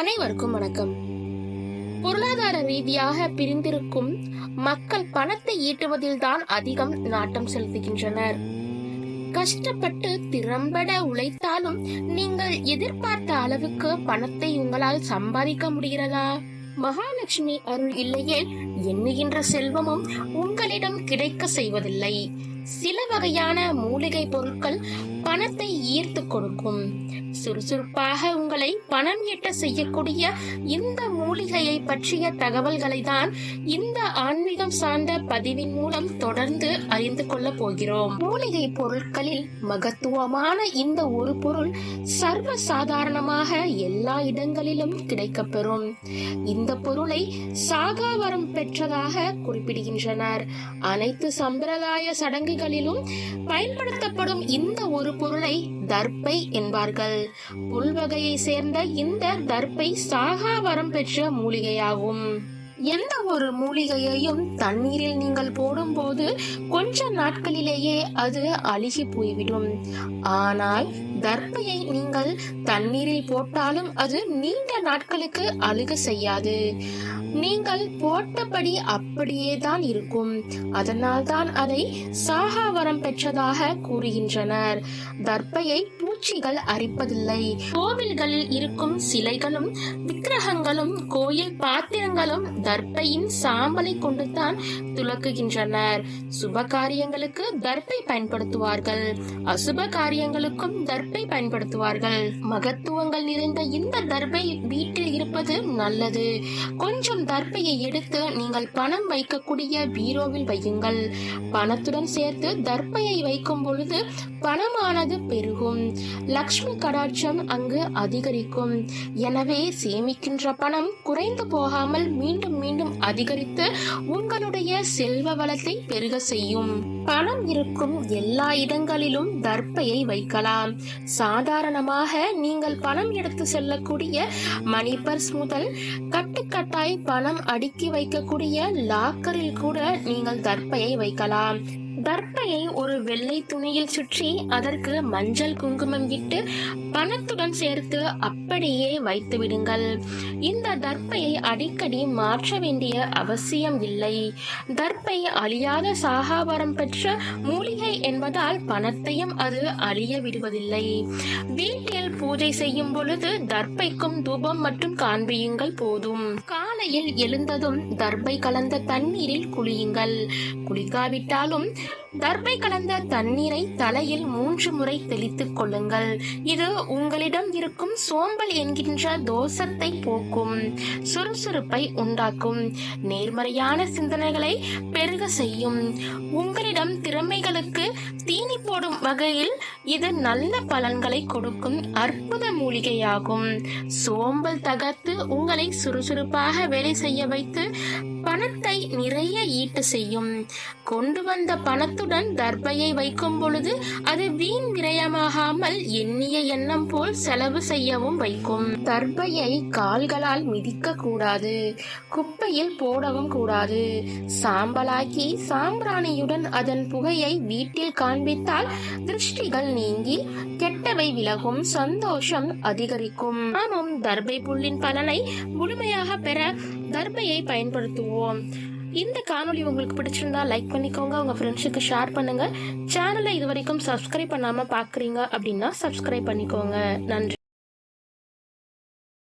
அனைவருக்கும் வணக்கம். பொருளாதார ரீதியாக பிரிந்திருக்கும் மக்கள் பணத்தை ஈட்டுவதில் தான் அதிகம் நாட்டம் செலுத்துகின்றனர். கஷ்டப்பட்டு திறம்பட உழைத்தாலும் நீங்கள் எதிர்பார்த்த அளவுக்கு பணத்தை உங்களால் சம்பாதிக்க முடிகிறதா? மகாலட்சுமி அருள் இல்லையே எண்ணுகின்ற செல்வமும் உங்களிடம் கிடைக்க செய்வதில்லை. சில வகையான மூலிகை பொருட்கள் பணத்தை ஈர்த்து கொடுக்கும். சுறுசுறுப்பாக உங்களை பணம் ஈட்ட செய்யக்கூடிய இந்த மூலிகையை பற்றிய தகவல்களை தான் இந்த ஆன்மீகம் சார்ந்த பதிவின் மூலம் தொடர்ந்து அறிந்து கொள்ள போகிறோம். மூலிகை பொருட்களில் மகத்துவமான இந்த ஒரு பொருள் சர்வ சாதாரணமாக எல்லா இடங்களிலும் கிடைக்கப்பெறும். இந்த பொருளை சாகாவரம் பெற்றதாக குறிப்பிடுகின்றனர். அனைத்து சம்பிரதாய சடங்கு சடங்குகளிலும் பயன்படுத்தப்படும் இந்த ஒரு பொருளை தர்ப்பை என்பார்கள். புல்வகையை சேர்ந்த இந்த தர்ப்பை சாகாவரம் பெற்ற மூலிகையாகும். எந்த ஒரு மூலிகையையும் தண்ணீரில் நீங்கள் போடும்போது கொஞ்ச நாட்களிலேயே அது அழுகி போய்விடும். ஆனால் தர்ப்பையை நீங்கள் தண்ணீரில் போட்டாலும் அது நீண்ட நாட்களுக்கு அழுக செய்யாது. நீங்கள் போட்டபடி அப்படியே தான் இருக்கும். அதனால் தான் அதை சாகாவரம் பெற்றதாக கூறுகின்றனர். தர்ப்பையை பூச்சிகள் அரிப்பதில்லை. கோவில்களில் இருக்கும் சிலைகளும் விக்கிரகங்களும் கோயில் பாத்திரங்களும் தர்ப்பையின் சாம்பலை கொண்டுதான் துலக்குகின்றனர். சுப காரியங்களுக்கு தர்ப்பை பயன்படுத்துவார்கள். அசுப காரியங்களுக்கும் தர்ப்பை பயன்படுத்துவார்கள். மகத்துவங்கள் நிறைந்த இந்த தர்ப்பை வீட்டில் இருப்பது நல்லது. கொஞ்சம் தர்ப்பையை எடுத்து நீங்கள் பணம் வைக்கக்கூடிய பீரோவில் வையுங்கள். பணத்துடன் சேர்த்து தர்ப்பையை வைக்கும் பொழுது பணமானது பெருகும். லக்ஷ்மி கடாட்சம் அங்கு அதிகரிக்கும். எனவே சேமிக்கின்ற பணம் குறைந்து போகாமல் மீண்டும் மீண்டும் அதிகரித்து உங்களுடைய செல்வ வளத்தை பெருக செய்யும். பணம் இருக்கும் எல்லா இடங்களிலும் தர்ப்பையை வைக்கலாம். சாதாரணமாக நீங்கள் பணம் எடுத்து செல்லக்கூடிய மணி பர்ஸ் முதல் கட்டுக்கட்டாய் பணம் அடுக்கி வைக்கக்கூடிய லாக்கரில் கூட நீங்கள் தர்ப்பையை வைக்கலாம். தர்ப்பையை ஒரு வெள்ளை துணியில் சுற்றி அதற்கு மஞ்சள் குங்குமம் இட்டு பணத்துடன் சேர்த்து அப்படியே வைத்து விடுங்கள். இந்த தர்ப்பையை அடிக்கடி மாற்ற வேண்டிய அவசியம் இல்லை. தர்ப்பை அழியாத சாகாபாரம் பெற்ற மூலிகை என்பதால் பணத்தையும் அது அழிய விடுவதில்லை. வீட்டில் பூஜை செய்யும் பொழுது தர்ப்பைக்கும் தூபம் மற்றும் காண்பியுங்கள் போதும். காலையில் எழுந்ததும் தர்ப்பை கலந்த தண்ணீரில் குளியுங்கள். குளிக்காவிட்டாலும் தர்ப்பை கலந்த தண்ணீரை தலையில் மூன்று முறை தெளித்துக் கொள்ளுங்கள். இது உங்களிடம் இருக்கும் சோம்பல் என்கின்ற தோஷத்தை போக்கும் சுறுசுறுப்பை உண்டாக்கும். நேர்மறையான சிந்தனைகளை பெருக செய்யும். உங்களிடம் திறமைகளுக்கு தீனி போடும் வகையில் இது நல்ல பலன்களை கொடுக்கும் அற்புத மூலிகையாகும். சோம்பல் தகர்த்து உங்களை சுறுசுறுப்பாக வேலை செய்ய வைத்து பணத்தை நிறைய ஈட்டு செய்யும். கொண்டு வந்த பணத்துடன் தர்பையை வைக்கும் பொழுது அது வீண் விரயமாகாமல் எண்ணிய எண்ணம் போல் செலவு செய்யவும் வைக்கும். தர்பையை கால்களால் மிதிக்க கூடாது குப்பையில் போடவும் கூடாது. சாம்பலாக்கி சாம்பிராணியுடன் அதன் புகையை வீட்டில் காண்பித்தால் திருஷ்டிகள் நீங்கி கெட்டவை விலகும் சந்தோஷம் அதிகரிக்கும். நாமும் தர்பை புல்லின் பலனை முழுமையாக பெற தர்பையை பயன்படுத்துவோம். இந்த காணொளி உங்களுக்கு பிடிச்சிருந்தா லைக் பண்ணிக்கோங்க. உங்க ஃப்ரெண்ட்ஸுக்கு ஷேர் பண்ணுங்க. சேனலை இது வரைக்கும் சப்ஸ்கிரைப் பண்ணாம பாக்குறீங்க அப்படின்னா சப்ஸ்கிரைப் பண்ணிக்கோங்க. நன்றி.